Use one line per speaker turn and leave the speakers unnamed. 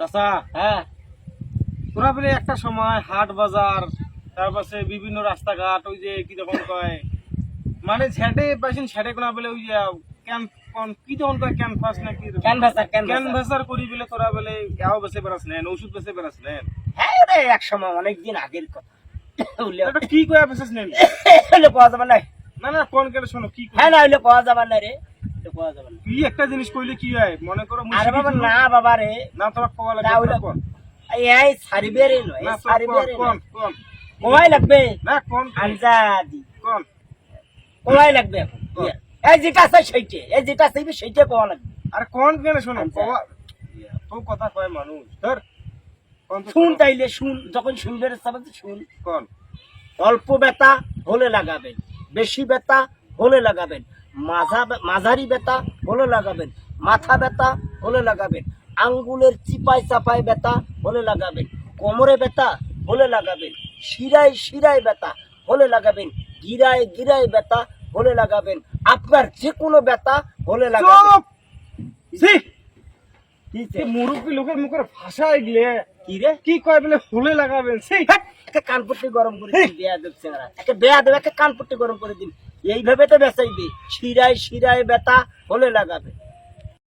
চাচা।
হ্যাঁ।
তোরা বলে একটা সময় হাট বাজার তারপাশে বিভিন্ন রাস্তাঘাট ওই যে কি কয় মানে ঝেটে পাইছেন ঝেটে কোনা বলে ওই যে ক্যান কি তখন কয় ক্যানভাস নাকি?
ক্যানভাসার ক্যানভাসার
করি বলে তোরা বলে গাও বেসে বেড়াছিলেন ওষুধ বেসে
হ্যাঁ রে এক সময় অনেক দিন আগের কথা।
এটা কি কয়া বেসেছিলেন
হইলে পাওয়া যাবে না।
না না কোন কেটে শোনো কি?
হ্যাঁ না হইলে পাওয়া যাবে না রে। পাওয়া যাবে না।
কি একটা জিনিস কইলে কি হয়? মনে করো
আরে বাবা না বাবা রে
না তোমার কওয়া লাগবে
এই সারিবে রে নয়
কোন কোন
লাগবে?
না কোন
আনজাদি।
কোন
লাগবে এখন এই যেটা আছে সেইটে এই যেটা আছে সেইটে কমা লাগবে।
আরে কোন কেন শোনো। কওয়া। তো কথা কয় মানুষ ধর।
শুন তাইলে শুন যখন শুনবে শুন।
কোন?
অল্প ব্যথা হলে লাগাবেন বেশি ব্যথা হলে লাগাবেন। মাঝা মাঝারি ব্যথা হলে লাগাবেন মাথা ব্যথা হলে লাগাবেন আঙ্গুলের চিপায় চাপায় ব্যথা হলে লাগাবেন কোমরে ব্যথা হলে লাগাবেন শিরায় শিরায় ব্যথা হলে লাগাবেন গিরায় গিরায় ব্যথা হলে লাগাবেন আপনার যে কোনো ব্যথা হলে লাগাবেন।
মুরব্বী লোকের মুখের ভাষা এগুলে।
কি রে?
কি কয় বলে ফুলে লাগাবেন সেই।
একটা একে কানপট্টি গরম করে দিন বেয়া দেব চেংড়া একে বেয়া দেব একে কানপট্টি গরম করে দিন। এইভাবে তো বেচাইবে। শিরায় শিরায় ব্যথা হলে লাগাবে।